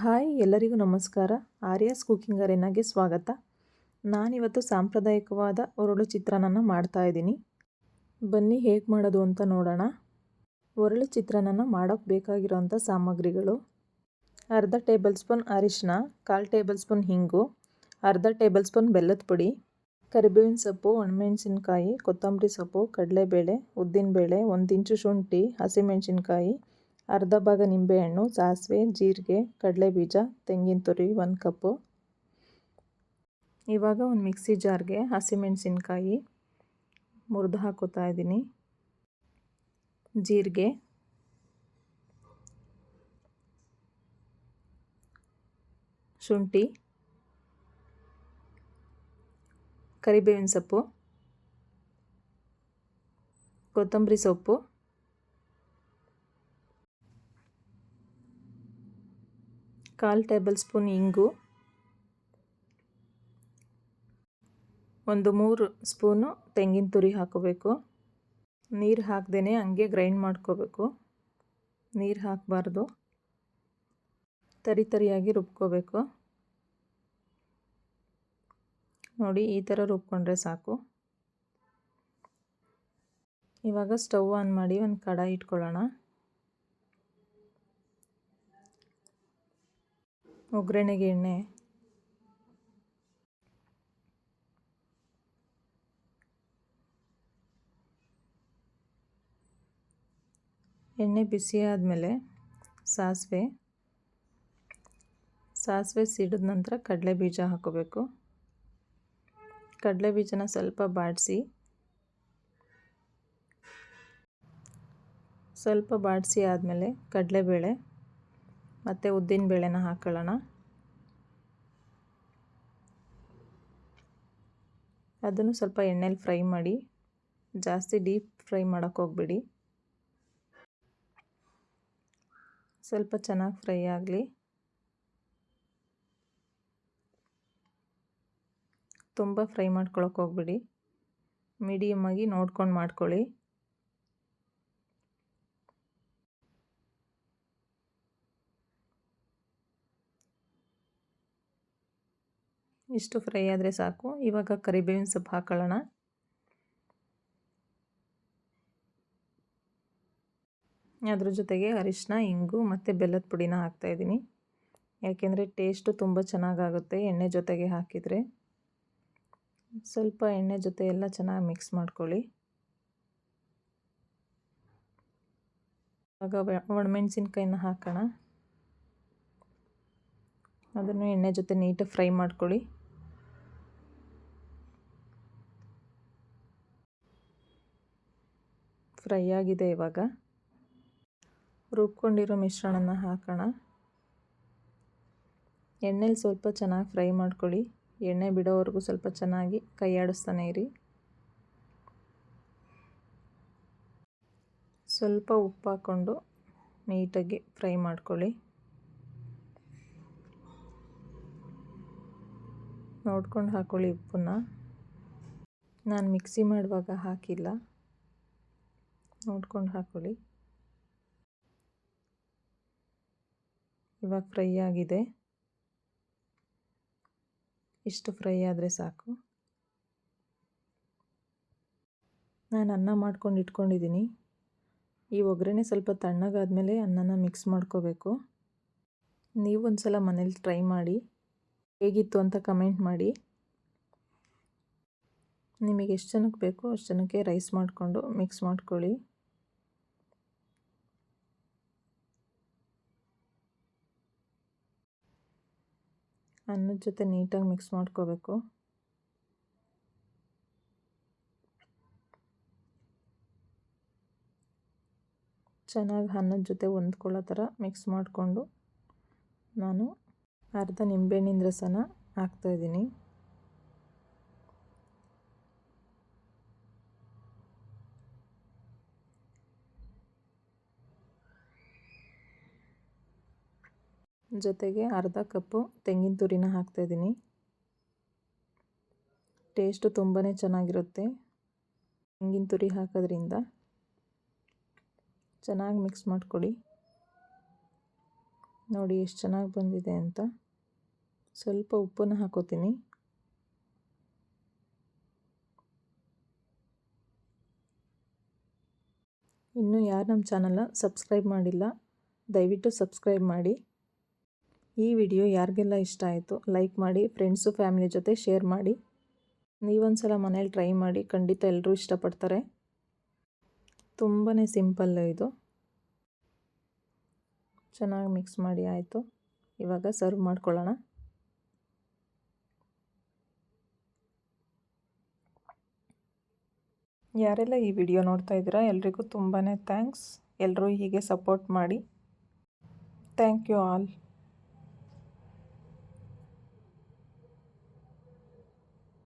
Hi, ಎಲ್ಲರಿಗೂ ನಮಸ್ಕಾರ. Aryas cooking ಅರೇನಾಗೆ ಸ್ವಾಗತ. ನಾನಿವತ್ತು ಸಾಂಪ್ರದಾಯಿಕವಾದ ಒರಳು ಚಿತ್ರಾನ್ನ ಮಾಡ್ತಾ ಇದ್ದೀನಿ. ಬನ್ನಿ, ಹೇಗೆ ಮಾಡೋದು ಅಂತ ನೋಡೋಣ. ಒರಳು ಚಿತ್ರಾನ್ನ ಮಾಡೋಕ್ಕೆ ಬೇಕಾಗಿರೋಂಥ ಸಾಮಗ್ರಿಗಳು. ಅರ್ಧ ಟೇಬಲ್ ಸ್ಪೂನ್ ಅರಿಶಿನ ಕಾಲು ಟೇಬಲ್ ಸ್ಪೂನ್ ಹಿಂಗು, ಅರ್ಧ ಟೇಬಲ್ ಸ್ಪೂನ್ ಬೆಲ್ಲದ ಪುಡಿ, ಕರಿಬೇವಿನ ಸೊಪ್ಪು, ಒಣಮೆಣಸಿನ್ಕಾಯಿ, ಕೊತ್ತಂಬರಿ ಸೊಪ್ಪು, ಕಡಲೆಬೇಳೆ, ಉದ್ದಿನಬೇಳೆ, ಒಂದು ಇಂಚು ಶುಂಠಿ, ಹಸಿಮೆಣಸಿನ್ಕಾಯಿ ಅರ್ಧ ಭಾಗ ನಿಂಬೆಹಣ್ಣು, ಸಾಸಿವೆ, ಜೀರಿಗೆ, ಕಡಲೆಬೀಜ, ತೆಂಗಿನ ತುರಿ, ಒಂದು ಕಪ್ಪು. ಇವಾಗ ಒಂದು ಮಿಕ್ಸಿ ಜಾರ್ಗೆ ಹಸಿಮೆಣಸಿನ್ಕಾಯಿ ಮುರಿದು ಹಾಕೋತಾ ಇದ್ದೀನಿ. ಜೀರಿಗೆ ಶುಂಠಿ, ಕರಿಬೇವಿನ ಸೊಪ್ಪು, ಕೊತ್ತಂಬರಿ ಸೊಪ್ಪು. ಕಾಲು ಟೇಬಲ್ ಸ್ಪೂನ್ ಇಂಗು, ಒಂದು ಮೂರು ಸ್ಪೂನು ತೆಂಗಿನ ತುರಿ ಹಾಕೋಬೇಕು. ನೀರು ಹಾಕ್ದೇ ಹಂಗೆ ಗ್ರೈಂಡ್ ಮಾಡ್ಕೋಬೇಕು. ನೀರು ಹಾಕಬಾರ್ದು. ತರಿ ತರಿಯಾಗಿ ರುಬ್ಕೋಬೇಕು. ನೋಡಿ, ಈ ಥರ ರುಬ್ಕೊಂಡ್ರೆ ಸಾಕು. ಇವಾಗ ಸ್ಟವ್ ಆನ್ ಮಾಡಿ ಒಂದು ಕಡಾಯಿ ಇಟ್ಕೊಳ್ಳೋಣ. ಒಗ್ಗರಣೆಗೆ ಎಣ್ಣೆ. ಎಣ್ಣೆ ಬಿಸಿ ಆದಮೇಲೆ ಸಾಸಿವೆ. ಸಾಸಿವೆ ಸಿಡಿದ ನಂತರ ಕಡಲೆ ಬೀಜ ಹಾಕೋಬೇಕು. ಕಡಲೆ ಬೀಜನ ಸ್ವಲ್ಪ ಬಾಡಿಸಿ. ಸ್ವಲ್ಪ ಬಾಡಿಸಿ ಆದಮೇಲೆ ಕಡಲೆಬೇಳೆ. ಮತ್ತು ಉದ್ದಿನ ಬೇಳೆನ ಹಾಕೊಳ್ಳೋಣ. ಅದನ್ನು ಸ್ವಲ್ಪ ಎಣ್ಣೆಲಿ ಫ್ರೈ ಮಾಡಿ, ಜಾಸ್ತಿ ಡೀಪ್ ಫ್ರೈ ಮಾಡೋಕ್ಕೆ ಹೋಗ್ಬೇಡಿ. ಸ್ವಲ್ಪ ಚೆನ್ನಾಗಿ ಫ್ರೈ ಆಗಲಿ. ತುಂಬ ಫ್ರೈ ಮಾಡ್ಕೊಳಕ್ಕೆ ಹೋಗ್ಬೇಡಿ. ಮೀಡಿಯಮ್ಮಾಗಿ ನೋಡ್ಕೊಂಡು ಮಾಡ್ಕೊಳ್ಳಿ. ಇಷ್ಟು ಫ್ರೈ ಆದರೆ ಸಾಕು. ಇವಾಗ ಕರಿಬೇವಿನ ಸೊಪ್ಪು ಹಾಕೊಳ್ಳೋಣ. ಅದ್ರ ಜೊತೆಗೆ ಅರಿಶಿನ, ಇಂಗು ಮತ್ತು ಬೆಲ್ಲದ ಪುಡಿನ ಹಾಕ್ತಾಯಿದ್ದೀನಿ ಯಾಕೆಂದರೆ ಟೇಸ್ಟು ತುಂಬ ಚೆನ್ನಾಗಾಗುತ್ತೆ ಎಣ್ಣೆ ಜೊತೆಗೆ ಹಾಕಿದರೆ. ಸ್ವಲ್ಪ ಎಣ್ಣೆ ಜೊತೆ ಎಲ್ಲ ಚೆನ್ನಾಗಿ ಮಿಕ್ಸ್ ಮಾಡ್ಕೊಳ್ಳಿ. ಇವಾಗ ಒಣಮೆಣ್ಸಿನ್ಕಾಯಿನ ಹಾಕೋಣ. ಅದನ್ನು ಎಣ್ಣೆ ಜೊತೆ ನೀಟಾಗಿ ಫ್ರೈ ಮಾಡ್ಕೊಳ್ಳಿ. ಫ್ರೈ ಆಗಿದೆ ಇವಾಗ. ರುಬ್ಕೊಂಡಿರೋ ಮಿಶ್ರಣನ ಹಾಕೋಣ. ಎಣ್ಣೆಲಿ ಸ್ವಲ್ಪ ಚೆನ್ನಾಗಿ ಫ್ರೈ ಮಾಡ್ಕೊಳ್ಳಿ. ಎಣ್ಣೆ ಬಿಡೋವರೆಗೂ ಸ್ವಲ್ಪ ಚೆನ್ನಾಗಿ ಕೈ ಆಡಿಸ್ತಾನೆ ಇರಿ. ಸ್ವಲ್ಪ ಉಪ್ಪು ಹಾಕ್ಕೊಂಡು ನೀಟಾಗಿ ಫ್ರೈ ಮಾಡ್ಕೊಳ್ಳಿ. ನೋಡ್ಕೊಂಡು ಹಾಕ್ಕೊಳ್ಳಿ ಉಪ್ಪನ್ನ. ನಾನು ಮಿಕ್ಸಿ ಮಾಡುವಾಗ ಹಾಕಿಲ್ಲ. ನೋಡ್ಕೊಂಡು ಹಾಕೊಳ್ಳಿ. ಇವಾಗ ಫ್ರೈ ಆಗಿದೆ. ಇಷ್ಟು ಫ್ರೈ ಆದರೆ ಸಾಕು. ನಾನು ಅನ್ನ ಮಾಡ್ಕೊಂಡು ಇಟ್ಕೊಂಡಿದ್ದೀನಿ. ಈ ಒಗ್ಗರಣೆ ಸ್ವಲ್ಪ ತಣ್ಣಗಾದಮೇಲೆ ಅನ್ನನ ಮಿಕ್ಸ್ ಮಾಡ್ಕೋಬೇಕು. ನೀವು ಒಂದು ಸಲ ಮನೇಲಿ ಟ್ರೈ ಮಾಡಿ. ಹೇಗಿತ್ತು ಅಂತ ಕಮೆಂಟ್ ಮಾಡಿ. ನಿಮಗೆ ಎಷ್ಟು ಜನಕ್ಕೆ ಬೇಕೋ ಅಷ್ಟು ಜನಕ್ಕೆ ರೈಸ್ ಮಾಡಿಕೊಂಡು ಮಿಕ್ಸ್ ಮಾಡ್ಕೊಳ್ಳಿ. ಅನ್ನದ ಜೊತೆ ನೀಟಾಗಿ ಮಿಕ್ಸ್ ಮಾಡ್ಕೋಬೇಕು. ಚೆನ್ನಾಗಿ ಅನ್ನದ ಜೊತೆ ಹೊಂದ್ಕೊಳ್ಳೋ ಥರ ಮಿಕ್ಸ್ ಮಾಡಿಕೊಂಡು ನಾನು ಅರ್ಧ ನಿಂಬೆಹಣ್ಣಿನ ರಸನ ಹಾಕ್ತಾಯಿದ್ದೀನಿ ಜೊತೆಗೆ ಅರ್ಧ ಕಪ್ಪು ತೆಂಗಿನ ತುರಿನ ಹಾಕ್ತಾಯಿದ್ದೀನಿ. ಟೇಸ್ಟು ತುಂಬಾ ಚೆನ್ನಾಗಿರುತ್ತೆ. ತೆಂಗಿನ ತುರಿ ಹಾಕೋದ್ರಿಂದ ಚೆನ್ನಾಗಿ ಮಿಕ್ಸ್ ಮಾಡಿಕೊಡಿ ನೋಡಿ ಎಷ್ಟು ಚೆನ್ನಾಗಿ ಬಂದಿದೆ ಅಂತ. ಸ್ವಲ್ಪ ಉಪ್ಪನ್ನು ಹಾಕೋತೀನಿ. ಇನ್ನೂ ಯಾರು ನಮ್ಮ ಚಾನಲ್ನ ಸಬ್ಸ್ಕ್ರೈಬ್ ಮಾಡಿಲ್ಲ, ದಯವಿಟ್ಟು ಸಬ್ಸ್ಕ್ರೈಬ್ ಮಾಡಿ. ಈ ವಿಡಿಯೋ ಯಾರಿಗೆಲ್ಲ ಇಷ್ಟ ಆಯಿತು ಲೈಕ್ ಮಾಡಿ ಫ್ರೆಂಡ್ಸು ಫ್ಯಾಮಿಲಿ ಜೊತೆ ಶೇರ್ ಮಾಡಿ. ನೀವೊಂದು ಸಲ ಮನೇಲಿ ಟ್ರೈ ಮಾಡಿ, ಖಂಡಿತ ಎಲ್ಲರೂ ಇಷ್ಟಪಡ್ತಾರೆ. ತುಂಬಾ ಸಿಂಪಲ್ಲು ಇದು. ಚೆನ್ನಾಗಿ ಮಿಕ್ಸ್ ಮಾಡಿ ಆಯಿತು. ಇವಾಗ ಸರ್ವ್ ಮಾಡ್ಕೊಳ್ಳೋಣ. ಯಾರೆಲ್ಲ ಈ ವಿಡಿಯೋ ನೋಡ್ತಾ ಇದ್ದೀರಾ, ಎಲ್ರಿಗೂ ತುಂಬಾ ಥ್ಯಾಂಕ್ಸ್ ಎಲ್ಲರೂ ಹೀಗೆ ಸಪೋರ್ಟ್ ಮಾಡಿ. Thank you all